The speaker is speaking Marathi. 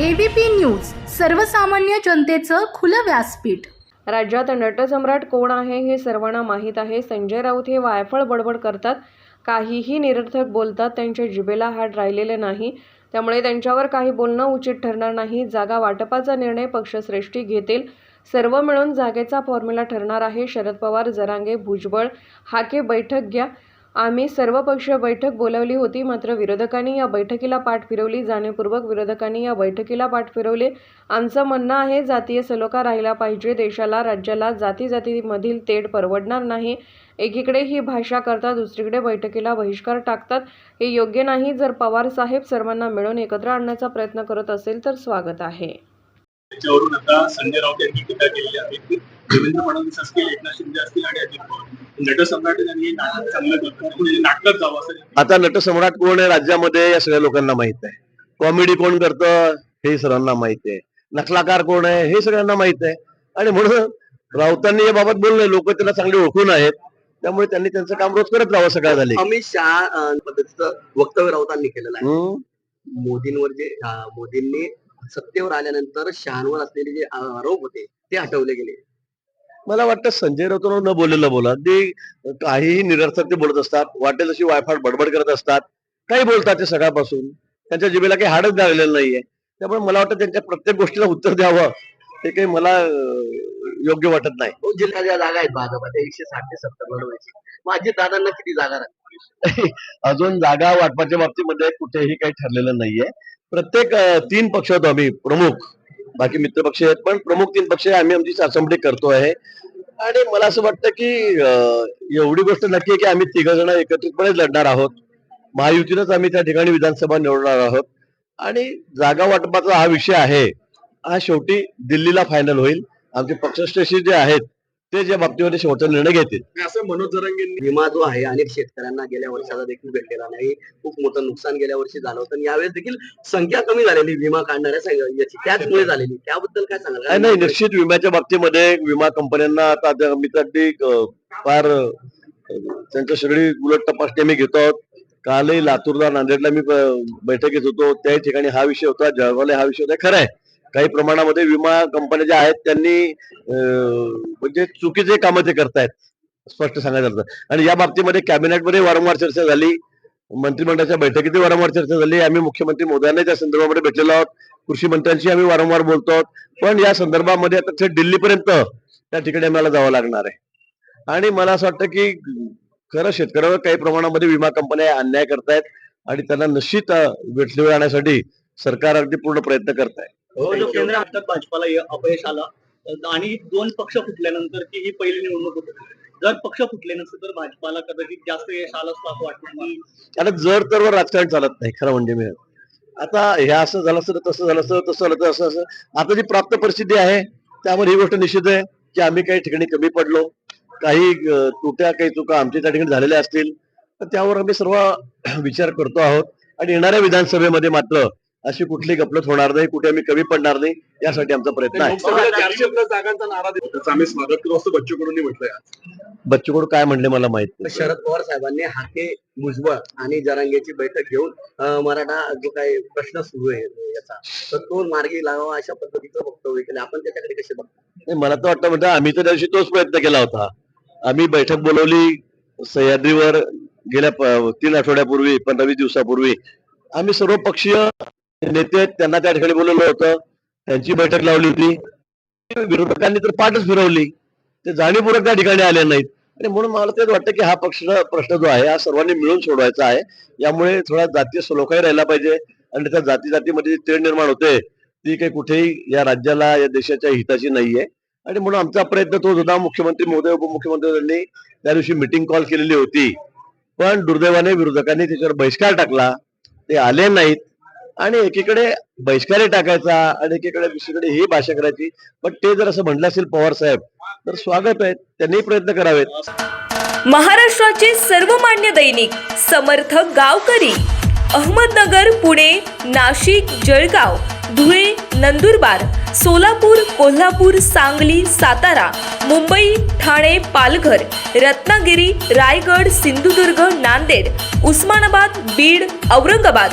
एबीपी न्यूज सर्वसामान्य जनतेचं खुलं व्यासपीठ. राज्यात नटसम्राट कोण आहे हे सर्वांना माहीत आहे. संजय राऊत हे वायफळ बडबड करतात. काहीही निरर्थक बोलतात त्यांच्या जिभेला हात राहिलेले नाही. त्यामुळे त्यांच्यावर काही बोलणं उचित ठरणार नाही. जागा वाटपाचा निर्णय पक्षश्रेष्ठी घेतील. सर्व मिळून जागेचा फॉर्म्युला ठरणार आहे. शरद पवार जरांगे भुजबळ हाके बैठक घ्या. आम्ही सर्वपक्षीय बैठक बोलावली होती मात्र विरोधकांनी या बैठकीला पाठ फिरवली. जाणीवपूर्वक विरोधकांनी या बैठकीला पाठ फिरवले. आमचं म्हणणं आहे जातीय सलोखा राहिला पाहिजे. देशाला राज्याला जाती जातीमधील तेढ परवडणार नाही. एकीकडे ही भाषा करतात दुसरीकडे बैठकीला बहिष्कार टाकतात. हे योग्य नाही. जर पवार साहेब सर्वांना मिळून एकत्र आणण्याचा प्रयत्न करत असेल तर स्वागत आहे. त्याच्यावरून आता संजय राऊत यांनी टीका केलेली आहे. देवेंद्र फडणवीस असतील एकनाथ शिंदे असतील आणि अजित पवार. म्हणजे आता नटसम्राट कोण आहे राज्यामध्ये या सगळ्या लोकांना माहीत आहे. कॉमेडी कोण करतं हे सर्वांना माहीत आहे. नकलाकार कोण आहे हे सगळ्यांना माहीत आहे. आणि म्हणून राऊतांनी याबाबत बोलले लोक त्यांना चांगले ओळखून आहेत. त्यामुळे त्यांनी त्यांचं काम रोज करत राहावं सगळ्या झाले. अमित शहा पद्धतीचं वक्तव्य राऊतांनी केलेलं आहे. मोदींवर जे मोदींनी सत्तेवर आल्यानंतर शहांवर असलेले जे आरोप होते ते हटवले गेले. मला वाटतं संजय राऊत न बोललेलं बोला. ते काहीही निरर्थक ते बोलत असतात वाटेल तशी वायफाट बडबड करत असतात. काही बोलतात ते सकाळपासून. त्यांच्या जिभेला काही हाडच लागलेलं नाहीये. त्यामुळे मला वाटतं त्यांच्या प्रत्येक गोष्टीला उत्तर द्यावं. हे काही मला योग्य वाटत नाही. तो जिल्ह्या ज्या जागा आहेत भाजपाच्या एकशे साठ ते सत्तर लढवायची माझी दादांना किती जागा राहतील अजून जागा वाटपाच्या बाबतीमध्ये कुठेही काही ठरलेलं नाहीये. प्रत्येक तीन पक्ष होतो आम्ही प्रमुख. बाकी मित्र पक्ष आहेत पण प्रमुख तीन पक्ष आम्ही आमची असेंब्ली करतो आहे. आणि मला असं वाटतं की एवढी गोष्ट नक्की आहे की आम्ही तिघ जण एकत्रितपणे लढणार आहोत. महायुतीनंच आम्ही त्या ठिकाणी विधानसभा निवडणार आहोत. आणि जागा वाटपाचा हा विषय आहे. हा शेवटी दिल्लीला फायनल होईल. आमचे पक्षश्रेष्ठी जे आहेत ते ज्या बाबतीमध्ये शेवटचा निर्णय घेतील. असं मनोज जरांगेंनी विमा जो आहे अनेक शेतकऱ्यांना गेल्या वर्षाचा देखील भेटलेला नाही. खूप मोठं नुकसान गेल्या वर्षी झालं होतं. आणि यावेळेस देखील संख्या कमी झालेली विमा काढणाऱ्या याची त्याचमुळे झालेली. त्याबद्दल काय सांगाल? नाही निश्चित विम्याच्या बाबतीमध्ये विमा कंपन्यांना आता त्या- मी तर अगदी फार त्यांच्या सगळी उलट तपासणी आम्ही घेतो आहोत. कालही लातूरला नांदेडला मी बैठकीत होतो. त्याही ठिकाणी हा विषय होता. जळगावला हा विषय होता. खरं आहे. काही प्रमाणामध्ये विमा कंपन्या ज्या आहेत त्यांनी म्हणजे चुकीचे कामं ते करतायत. स्पष्ट सांगायचं आणि या बाबतीमध्ये कॅबिनेटमध्ये वारंवार चर्चा झाली. मंत्रिमंडळाच्या बैठकीतही वारंवार चर्चा झाली. आम्ही मुख्यमंत्री मोदयांना त्या संदर्भामध्ये भेटलेलो आहोत. कृषी मंत्र्यांशी आम्ही वारंवार बोलतो आहोत. पण या संदर्भामध्ये आता थेट दिल्लीपर्यंत त्या ठिकाणी आम्हाला जावं लागणार आहे. आणि मला असं वाटतं की खरं शेतकऱ्यावर काही प्रमाणामध्ये विमा कंपन्या अन्याय करतायत आणि त्यांना निश्चित अं, आणण्यासाठी सरकार अगदी पूर्ण प्रयत्न करत आहे हो जो केंद्र हटक भाजपाला अपयश आला. आणि दोन पक्ष फुटल्यानंतर ची ही पहिली निवडणूक होती. जर पक्ष फुटले नसते तर भाजपाला कदाचित जास्त यश आलं असतं असं वाटतं. आता जर तर राजकारण चालत नाही खरं म्हणजे मी. आता हे असं झालं असतं तसं झालं असतं तसं झालं तर असं असं. आता जी प्राप्त परिस्थिती आहे त्यावर ही गोष्ट निश्चित आहे की आम्ही काही ठिकाणी कमी पडलो. काही अं, त्रुट्या काही चुका आमच्या त्या ठिकाणी झालेल्या असतील. तर त्यावर आम्ही सर्व विचार करतो आहोत. आणि येणाऱ्या विधानसभेमध्ये मात्र अशी कुठली गपलत होणार नाही कुठे आम्ही कमी पडणार नाही यासाठी आमचा प्रयत्न आहे. लोकसभेला चारशे प्लस जागांचा नारा देतो त्याचं आम्ही स्वागत करू असं बच्चू कडूंनी म्हटलंय आज. बच्चू कडू काय म्हणले मला माहीत नाही. शरद पवार साहेबांनी हाके भुजबळ आणि जरांगेची बैठक घेऊन मराठा जो काही प्रश्न सुरू आहे याचा तर तो मार्गी लावावा अशा पद्धतीचं वक्तव्य केलं. आपण त्याच्याकडे कसे बघतो? मला तर वाटतं म्हणजे आम्ही तर त्या दिवशी तोच प्रयत्न केला होता. आम्ही बैठक बोलवली सह्याद्रीवर गेल्या तीन आठवड्यापूर्वी पंधरा वीस दिवसापूर्वी. आम्ही सर्व पक्षीय नेते त्यांना त्या ठिकाणी बोलवलं होतं. त्यांची बैठक लावली होती. विरोधकांनी तर पाठच फिरवली. ते जाणीवपूर्वक त्या ठिकाणी आले नाहीत. आणि म्हणून मला तेच वाटतं की हा पक्ष प्रश्न जो आहे हा सर्वांनी मिळून सोडवायचा आहे. यामुळे थोडा जातीय सलोखाही राहिला पाहिजे. आणि त्या जाती जातीमध्ये जी तेढ निर्माण होते ती काही कुठेही या राज्याला या देशाच्या हिताची नाहीये. आणि म्हणून आमचा प्रयत्न तोच होता. मुख्यमंत्री महोदय उपमुख्यमंत्री त्या दिवशी मिटिंग कॉल केलेली होती. पण दुर्दैवाने विरोधकांनी त्याच्यावर बहिष्कार टाकला. ते आले नाहीत. आणि एकीकडे बहिष्कारही टाकायचा आणि एकीकडे दुसरीकडे ही भाषा करायची. पण ते जर असं म्हणलं असेल पवार साहेब तर स्वागत आहे. त्यांनी प्रयत्न करावेत. महाराष्ट्राचे सर्वमान्य दैनिक समर्थ गावकरी अहमदनगर पुणे नाशिक जळगाव धुळे नंदुरबार सोलापूर कोल्हापूर सांगली सातारा मुंबई ठाणे पालघर रत्नागिरी रायगड सिंधुदुर्ग नांदेड उस्मानाबाद बीड औरंगाबाद